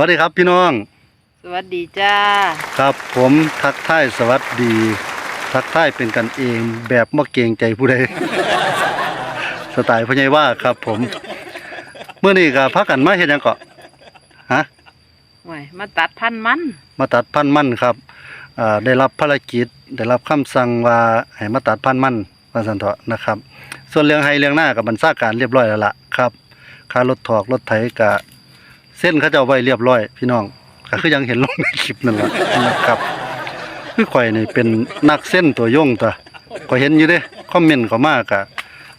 วัสดีครับพี่น้อง สวัสดีจ้า ครับผมทักทายสวัสดี ทักทายเป็นกันเองแบบบ่เกรงใจผู้ใด สไตล์พ่อใหญ่ว่าครับผม เมื่อนี้ก็พักกันมาเฮ็ดหยังเกาะฮะหวยมาตัดพันธุ์มัน มาตัดพันธุ์มันครับอ่าได้รับภารกิจได้รับคำสั่งว่าให้มาตัดพันธุ์มันว่าซั่นเถาะนะครับ ส่วนเรื่องให้เรื่องหน้ากับบรรษาการเรียบร้อยแล้วล่ะครับค่ารถถอกรถไถก็ เส้นเขาจะเจ้าไว้เรียบร้อย พี่น้องก็คือยังเห็นลงในคลิปนั่นแหละนะครับคือข่อยนี่เป็นนักเส้นตัวยงตัวก็เห็นอยู่เด้คอมเมนต์เขามากะ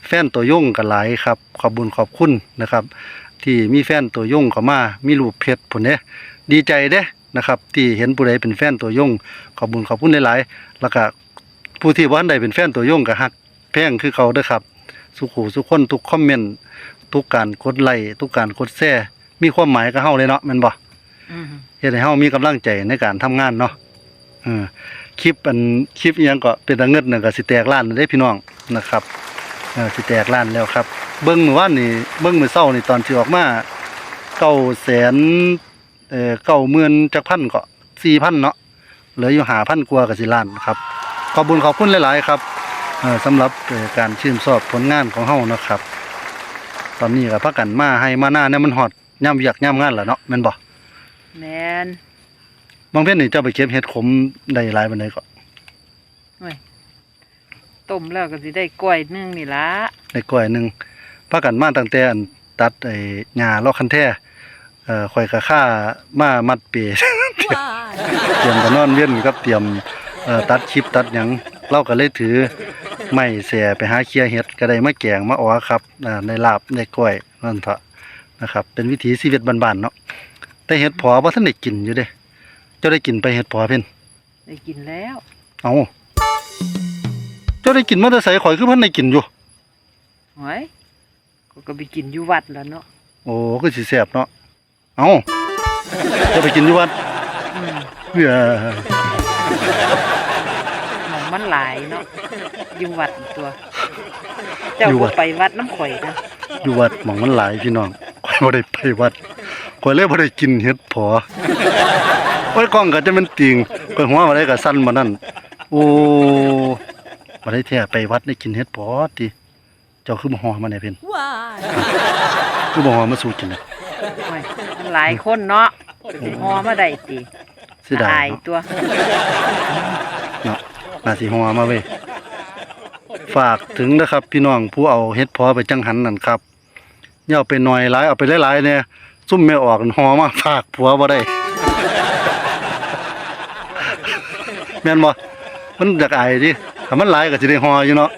แฟนตัวยงก็หลายครับ ขอบบุญขอบคุณนะครับ ที่มีแฟนตัวยงเขามา มีรูปเพชรผลเด้ดีใจเด้นะครับที่เห็นผู้ใดเป็นแฟนตัวยงขอบบุญขอบคุณหลายๆแล้วก็ผู้ที่ว่าใดเป็นแฟนตัวยงก็ฮักแพงคือเขาเด้อครับ สุขูสุขคนทุกคอมเมนต์ทุกการกดไลค์ทุกการกดแชร์ มีความหมายกับเฮาเลยเนาะแม่นบ่อืมเฮ็ดให้เฮามีกำลังใจในการทำงานเนาะเออคลิปอันคลิปอีหยังก็เป็นตาเงิดนั่นก็สิแตกล้านเด้พี่น้องนะครับเออสิแตกล้านแล้วครับ เบิ่งมื้อวานนี่เบิ่งมื้อเช้านี่ตอนที่ออกมา900,000เอ่อ90,000จักพันก็4,000เนาะเหลืออยู่5,000กว่าก็สิล้านครับขอบคุญขอบคุณหลาย ๆ ครับเอ่อสำหรับเอ่อการชื่นชอบผลงานของเฮานะครับ ตอนนี้ก็พักกันมาให้มาหน้าเนี่ยมันฮอด ย่ำอยากย่ำงานแล้วเนาะแม่นบ่แมนบางเพ่นนี่เจ้าไปเก็บเห็ดขมได้หลายปานใดก็หวยต้มแล้วก็สิได้กล้วยหนึงนี่ละได้ก้อยหนึงพากันมาตั้งแต่อันตัดไอ้หญ้าลอกคันแท้เอ่อข่อยก็ค่ามามัดเปเตรียมก็นอนเวียนกับเตรียมเอ่อตัดคลิปตัดหยังเราก็เลยถือไม้แส่ไปหาเคลียร์เห็ดก็ได้มาแกงมาอ๋อครับอ่าในลาบในกล้วยนั่นเถอะ นะครับ เป็นวิถีชีวิตบ้านๆเนาะแต่เห็ดพอบ่ทันได้กินอยู่เด้เจ้าได้กินไปเห็ดพอเพิ่นได้กินแล้ว เอาเจ้าได้กินมาแต่ไสข่อยคือเพิ่นได้กินอยู่หวยก็ก็ไปกินอยู่วัดแล้วเนาะโอ้ก็สิแซ่บเนาะเอาจะไปกินอยู่วัดอืมเพื่อหมองมันหลายเนาะอยู่วัดตัว เจ้าก็ไปวัดน้ำข่อยนะอยู่วัดหมองมันหลายพี่น้องข่อย บ่ได้ไปวัดข่อยเลยบ่ได้กินเห็ดผอโอ้ยกล้องก็จะมันติงข่อยหัวบ่ได้ก็สั่นบ่นั่นโอ้บ่ได้แท้ไปวัดได้กินเห็ดผอติเจ้าคือบ่ฮอมาเนี่ยเพิ่นคือบ่ฮอมาสู่กินน่ะหวยมันหลายคนเนาะสิฮอมาได้ติเสิได้อายเนาะตัว เนาะน่าสิฮอมาเว้ยฝากถึงนะครับ พี่น้องผู้เอาเห็ดผอไปจังหันนั่นครับ อย่าเอาไปหน่อยหลายเอาไปหลายๆเนี่ยซุ่มไม่ออกหอมาฝากผัวบ่ได้ แม่นบ่มันอยากอายดิถ้ามันหลายก็สิได้หออยู่เนาะ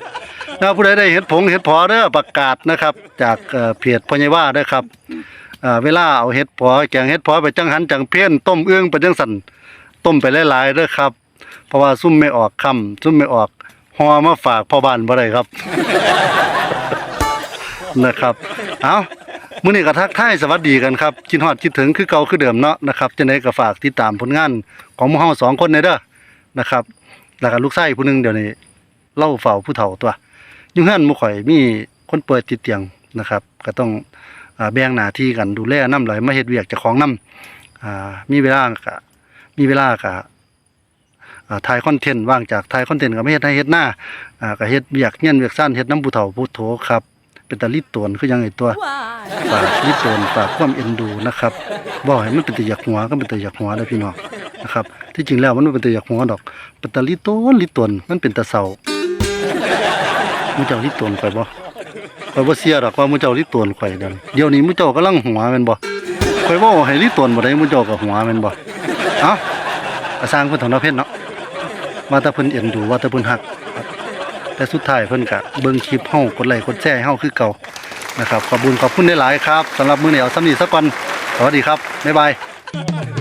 ถ้าผู้ใดได้เห็ดผงเห็ดพอเด้อประกาศนะครับ จากเอ่อเพจพญ่ว่าเด้อครับเอ่อเวลาเอาเห็ดพอแกงเห็ดพอไปจังหันจังเพี้ยนต้มเอื้องไปจังสันต้มไปหลายๆเด้อครับ เพราะว่าซุ่มไม่ออกคำซุ่มไม่ออกหอมาฝากพ่อบ้านบ่ได้ครับ นะครับ เอามื้อนี้ก็ทักทายสวัสดีกันครับคิดฮอดคิดถึงคือเก่าคือเดิมเนาะนะครับจังไดก็ฝากติดตามผลงานของหมู่เฮาสองคนในเด้อนะครับแล้วก็ลูกชายผู้หนึงเดี๋ยวนี้เล่าเฝ้าผู้เฒ่าตัวอยู่เฮือนหมู่ข่อยมีคนเป่วยติดเตียงนะครับก็ต้องอ่าแบ่งหน้าที่กันดูแลนำไหลมาเฮ็ดเวียกเจ้าของนำอ่ามีเวลาก็มีเวลาก็อ่าถ่ายคอนเทนต์ว่างจากถ่ายคอนเทนต์ก็ไม่เฮ็ดให้เฮ็ดหน้าอ่าก็เฮ็ดเวียกเฮียนเวียกซ่านเฮ็ดน้ำผู้เฒ่าผู้โถครับ เป็นตาลิดตวนคือยังไงตัวฝากลิตนฝากความเอ็นดูนะครับบ่ให้มันเป็นตะอยากหัวก็เป็นตะอยากหัวเด้อพี่น้องนะครับ ที่จริงแล้วมันบ่เป็นตะอยากหัวดอกเป็นตะลิตนลิตนมันเป็นตะเสามูเจ้าลิตนข่อยบ่ข่อยบ่เสียดอกว่ามูเจ้าลิตนข่อยเดี๋ยวนี้เดี๋ยวนี้มูเจ้ากำลังหัวแม่นบ่ข่อยเว้าให้ลิตนบ่ได้มูเจ้าก็หัวแม่นบ่เอ้าก็สร้างเพิ่นเถาเนาะเพชรเนาะว่าแต่เพิ่นเอ็นดูว่าแต่เพิ่นฮัก แต่สุดท้ายเพิ่นกะเบิ้งคลิปเฮากดไลค์กดแชร์ให้เฮาคือเก่านะครับขอบคุณขอบคุณหลายครับสำหรับมื้อนี้เอาซ้ำนี้ซะก่อนสวัสดีครับบ๊ายบาย